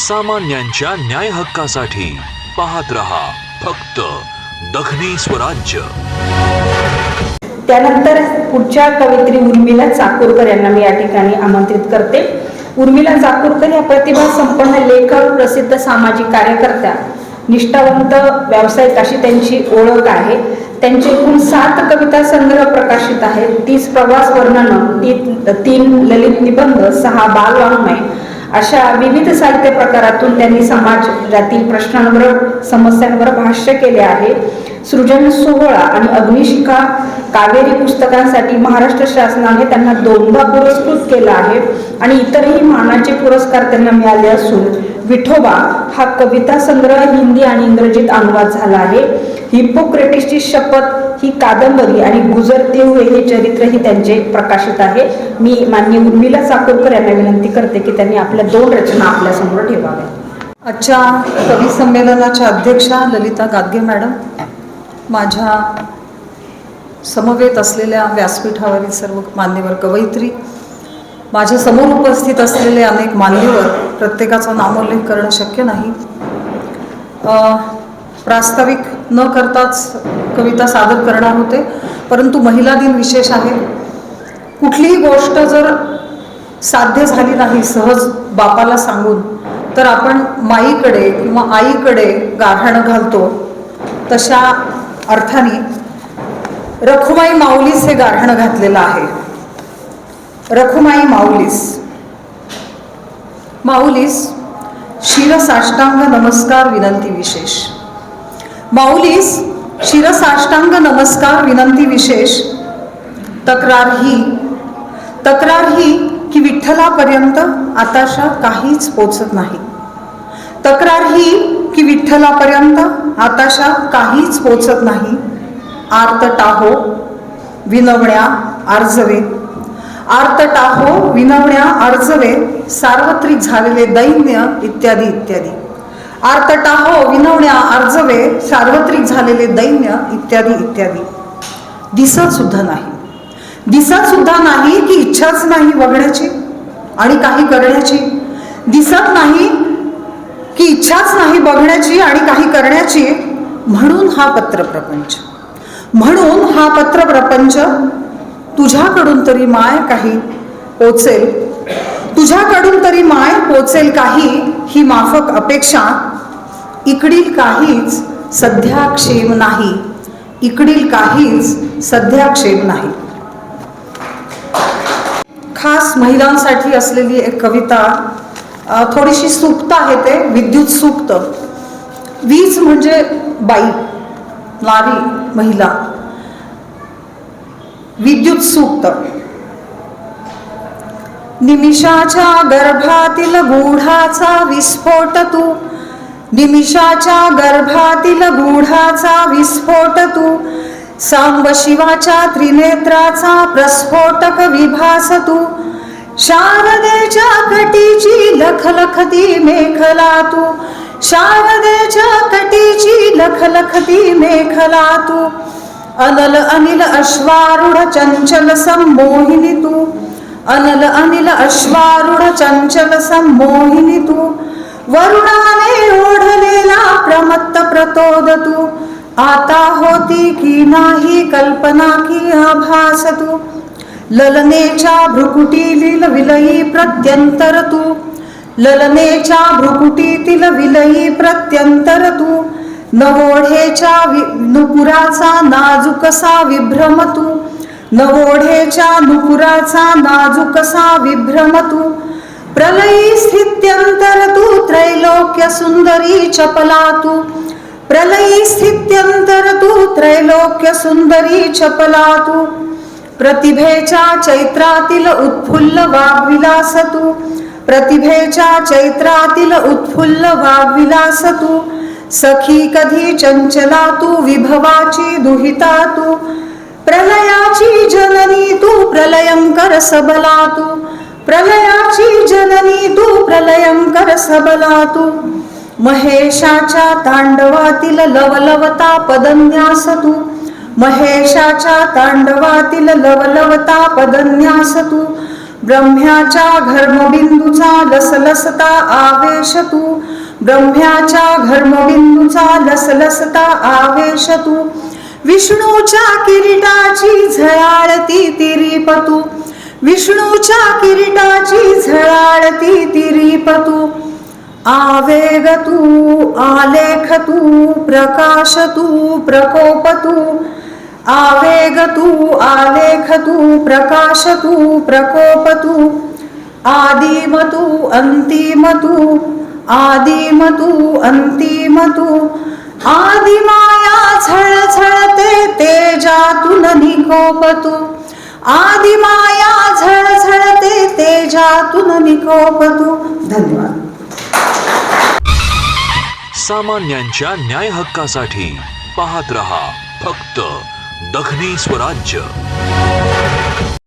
सामान्यांच्या न्याय हक्कासाठी पाहत रहा फक्त दखनी स्वराज्य. त्यानंतर पुढच्या कवित्री उर्मिला चाकूरकर यांना मी या ठिकाणी आमंत्रित करते. उर्मिला चाकूरकर या प्रतिभा संपन्न लेखक प्रसिद्ध सामाजिक कार्यकर्त्या निष्ठावंत व्यावसायिक अशी त्यांची ओळख आहे. त्यांचे एकूण सात कविता संग्रह प्रकाशित आहेत. तीस प्रवास वर्णनं ती तीन ललित निबंध सहा बालवाङ्मय अशा विविध साहित्य प्रकारातून त्यांनी समाजातील प्रश्नांवर समस्यांवर भाष्य केले आहे. सृजन सोहळा आणि अग्निशिखा कावेरी पुस्तकांसाठी महाराष्ट्र शासनाने त्यांना दोनदा पुरस्कृत केला आहे आणि इतरही मानाचे पुरस्कार त्यांना मिळाले असून विठोबा हा कविता संग्रह हिंदी आणि इंग्रजीत अनुवाद झाला आहे. हिप्पोक्रेटिसची शपथ ही कादंबरी आणि गुजरते हुए हे चरित्रही त्यांचे प्रकाशित आहे. मी मान्य उर्मिला चाकूरकर यांना विनंती करते की त्यांनी आपल्या दोन रचना आपल्यासमोर ठेवाव्या. आजच्या कवी संमेलनाच्या अध्यक्षा ललिता गादगे मॅडम माझ्या समवेत असलेल्या व्यासपीठावरील सर्व मान्यवर कवयित्री माझ्यासमोर उपस्थित असलेले अनेक मान्यवर प्रत्येकाचा नामोल्लेख करणं शक्य नाही. प्रास्ताविक न करताच कविता सादर करणार होते परंतु महिला दिन विशेष आहे. कुठलीही गोष्ट जर साध्य झाली नाही सहज बापाला सांगून तर आपण माईकडे किंवा आईकडे गारहाणं घालतो. तशा अर्थाने रखुमाई माऊलीस हे गारहाणं घातलेलं आहे. रखुमाई माऊलीस. माऊलीस शिरसाष्टांग नमस्कार विनंती विशेष. माऊलीस शिरसाष्टांग नमस्कार विनंती विशेष. तक्रार ही तक्रार ही की विठ्ठलापर्यंत आताशा काहीच पोचत नाही. तक्रार ही की विठ्ठलापर्यंत आताशा काहीच पोचत नाही. आर्त टाहो विनवण्या आर्जवे आर्त टाहो विनवण्या अर्जवे सार्वत्रिक झालेले दैन्य इत्यादी इत्यादी. आर्त टाहो विनवण्या अर्जवे सार्वत्रिक झालेले दैन्य इत्यादी इत्यादी. दिसत सुद्धा नाही. दिसत सुद्धा नाही की इच्छाच नाही बघण्याची आणि काही करण्याची. दिसत नाही की इच्छाच नाही बघण्याची आणि काही करण्याची. म्हणून हा पत्रप्रपंच म्हणून हा पत्रप्रपंच तुझ्याकडून तरी माय काही पोचेल. तुझ्याकडून तरी माय पोचेल काही ही माफक अपेक्षा. इकडील काहीच सध्या क्षेम नाही. इकडील काहीच सध्या क्षेम नाही. खास महिलांसाठी असलेली एक कविता थोडीशी सुप्त आहे ते विद्युत सुप्त. वीज म्हणजे बाई नारी महिला. विद्युत सूक्त. निमिषाच्या गर्भातील गूढाचा विस्फोट तू. निमिषाच्या गर्भातील गूढाचा विस्फोट तू. सांब शिवाच्या त्रिनेत्राचा प्रस्फोटक विभास तू. शारदेच्या कटीची लखलखती मेखला तू. शारदेच्या कटीची लखलखती मेखला तू. अनल अनिल अश्वारूढ चंचल संमोहिनी तू. अनल अनिल अश्वारूढ चंचल संमोहिनी तू. वरुणाने ओढलेला प्रमत्त प्रतोद तू. आता होती की नाही कल्पना की आभास तू. ललनेच्या भ्रुकुटीतील विलयी प्रत्यंतर तू. ललनेच्या भ्रुकुटीतील विलयी प्रत्यंतर तू. नवोढेच्या वि नुपुराचा नाजुकसा विभ्रम तू. नवोढेच्या नुपुराचा नाजुकसा विभ्रम तू. प्रलयी स्थित्यंतर तू त्रैलोक्य सुंदरी चपला तू. प्रलयी स्थित्यंतर तू त्रैलोक्य सुंदरी चपला तू. प्रतिभेच्या चैत्रातील उत्फुल्ल वाग्विलास तू. प्रतिभेच्या चैत्रातील उत्फुल्ल वाग्विलास तू. सखी कधी चंचला तू विभवाची दुहिता तू प्रलयाची जननी तू प्रलयंकर सबला तू प्रलयाची जननी तू प्रलयंकर सबला तू महेशाच्या तांडवातील लवलवता पदन्यास तू महेशाच्या तांडवातील लवलवता पदन्यास तू ब्रह्म्याच्या घर्मबिंदूचा लसलसता आवेश तू. ब्रह्म्याच्या घर्मबिंदूचा लसलसता आवेश तू. विष्णूच्या किरीटाची झळाळती तिरीपतू. विष्णूच्या किरीटाची झळाळती तिरीपतू. आवेग तू आलेख तू प्रकाश तू प्रकोप तू. आवेग तू आलेख तू प्रकाश तू प्रकोप तू आदिम तू अंतिम तू आदिम तू अंतिम तू. आदिमाया झळझळते तेजातून निकोप तू. आदिमाया झळझळते तेजातून निकोप तू. धन्यवाद. सामान्यांच्या न्याय हक्कासाठी पाहत रहा फक्त दखनी स्वराज्य